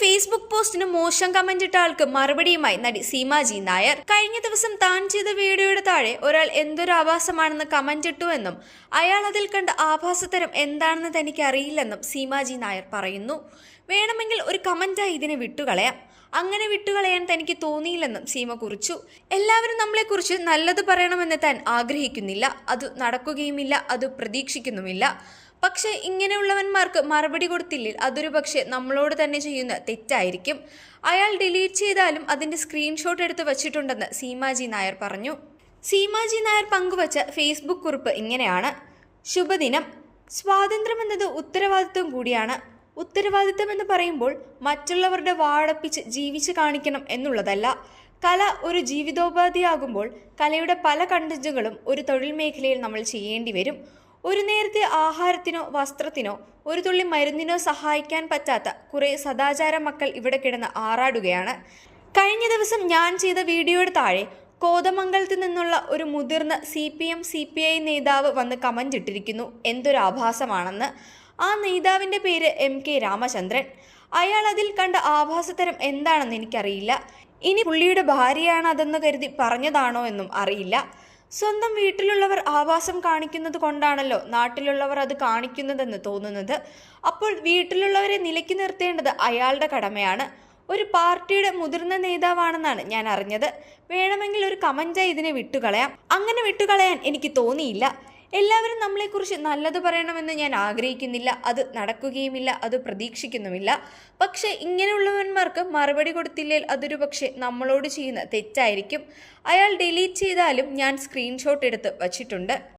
Facebook പോസ്റ്റിന് മോശം comment ഇട്ട ആൾക്ക് മറുപടിയുമായി നടി സീമാജി നായർ. കഴിഞ്ഞ ദിവസം താൻ ചെയ്ത വീഡിയോയുടെ താഴെ ഒരാൾ എന്തൊരു ആഭാസമാണെന്ന് കമന്റ് ഇട്ടുവെന്നും അയാൾ അതിൽ കണ്ട ആഭാസതരം എന്താണെന്ന് തനിക്ക് അറിയില്ലെന്നും സീമാജി നായർ പറയുന്നു. വേണമെങ്കിൽ ഒരു കമന്റായി ഇതിനെ വിട്ടുകളയാം. അങ്ങനെ വിട്ടുകളയാൻ തനിക്ക് തോന്നിയില്ലെന്നും സീമ കുറിച്ചു. എല്ലാവരും നമ്മളെക്കുറിച്ച് നല്ലത് പറയണമെന്ന് താൻ ആഗ്രഹിക്കുന്നില്ല. അത് നടക്കുകയുമില്ല. അത് പ്രതീക്ഷിക്കുന്നുമില്ല. പക്ഷേ ഇങ്ങനെയുള്ളവന്മാർക്ക് മറുപടി കൊടുത്തില്ലേ? അതൊരു പക്ഷേ നമ്മളോട് തന്നെ ചെയ്യുന്ന തെറ്റായിരിക്കും. അയാൾ ഡിലീറ്റ് ചെയ്താലും അതിന്റെ സ്ക്രീൻഷോട്ട് എടുത്ത് വച്ചിട്ടുണ്ടെന്ന് സീമാജി നായർ പറഞ്ഞു. സീമാജി നായർ പങ്കുവച്ച ഫേസ്ബുക്ക് കുറിപ്പ് ഇങ്ങനെയാണ്. ശുഭദിനം. സ്വാതന്ത്ര്യം എന്നത് ഉത്തരവാദിത്വം കൂടിയാണ്. ഉത്തരവാദിത്തം എന്ന് പറയുമ്പോൾ മറ്റുള്ളവരുടെ വാടപ്പിച്ച് ജീവിച്ച് കാണിക്കണം എന്നുള്ളതല്ല. കല ഒരു ജീവിതോപാധിയാകുമ്പോൾ കലയുടെ പല കണ്ടന്റുകളും ഒരു തൊഴിൽ മേഖലയിൽ നമ്മൾ ചെയ്യേണ്ടി വരും. ഒരു നേരത്തെ ആഹാരത്തിനോ വസ്ത്രത്തിനോ ഒരു തുള്ളി മരുന്നിനോ സഹായിക്കാൻ പറ്റാത്ത കുറേ സദാചാര മക്കൾ ഇവിടെ കിടന്ന് ആറാടുകയാണ്. കഴിഞ്ഞ ദിവസം ഞാൻ ചെയ്ത വീഡിയോയുടെ താഴെ കോതമംഗലത്ത് നിന്നുള്ള ഒരു മുതിർന്ന C P M C P I നേതാവ് വന്ന് കമന്റ് ഇട്ടിരിക്കുന്നു. എന്തൊരു ആഭാസമാണെന്ന്. ആ നേതാവിന്റെ പേര് എം കെ രാമചന്ദ്രൻ. അയാൾ അതിൽ കണ്ട ആഭാസതരം എന്താണെന്ന് എനിക്കറിയില്ല. ഇനി പുള്ളിയുടെ ഭാര്യയാണ് അതെന്ന് കരുതി പറഞ്ഞതാണോ എന്നും അറിയില്ല. സ്വന്തം വീട്ടിലുള്ളവർ ആവാസം കാണിക്കുന്നത് കൊണ്ടാണല്ലോ നാട്ടിലുള്ളവർ അത് കാണിക്കുന്നതെന്ന് തോന്നുന്നത്. അപ്പോൾ വീട്ടിലുള്ളവരെ നിലയ്ക്ക് നിർത്തേണ്ടത് അയാളുടെ കടമയാണ്. ഒരു പാർട്ടിയുടെ മുതിർന്ന നേതാവാണെന്നാണ് ഞാൻ അറിഞ്ഞത്. വേണമെങ്കിൽ ഒരു കമന്റായി ഇതിനെ വിട്ടുകളയാം. അങ്ങനെ വിട്ടുകളയാൻ എനിക്ക് തോന്നിയില്ല. എല്ലാവരും നമ്മളെക്കുറിച്ച് നല്ലത് പറയണമെന്ന് ഞാൻ ആഗ്രഹിക്കുന്നില്ല. അത് നടക്കുകയുമില്ല അത് പ്രതീക്ഷിക്കുന്നുമില്ല. പക്ഷേ ഇങ്ങനെയുള്ളവന്മാർക്ക് മറുപടി കൊടുത്തില്ലേൽ അതൊരു പക്ഷേ നമ്മളോട് ചെയ്യുന്ന തെറ്റായിരിക്കും. അയാൾ ഡിലീറ്റ് ചെയ്താലും ഞാൻ സ്ക്രീൻഷോട്ട് എടുത്ത് വച്ചിട്ടുണ്ട്.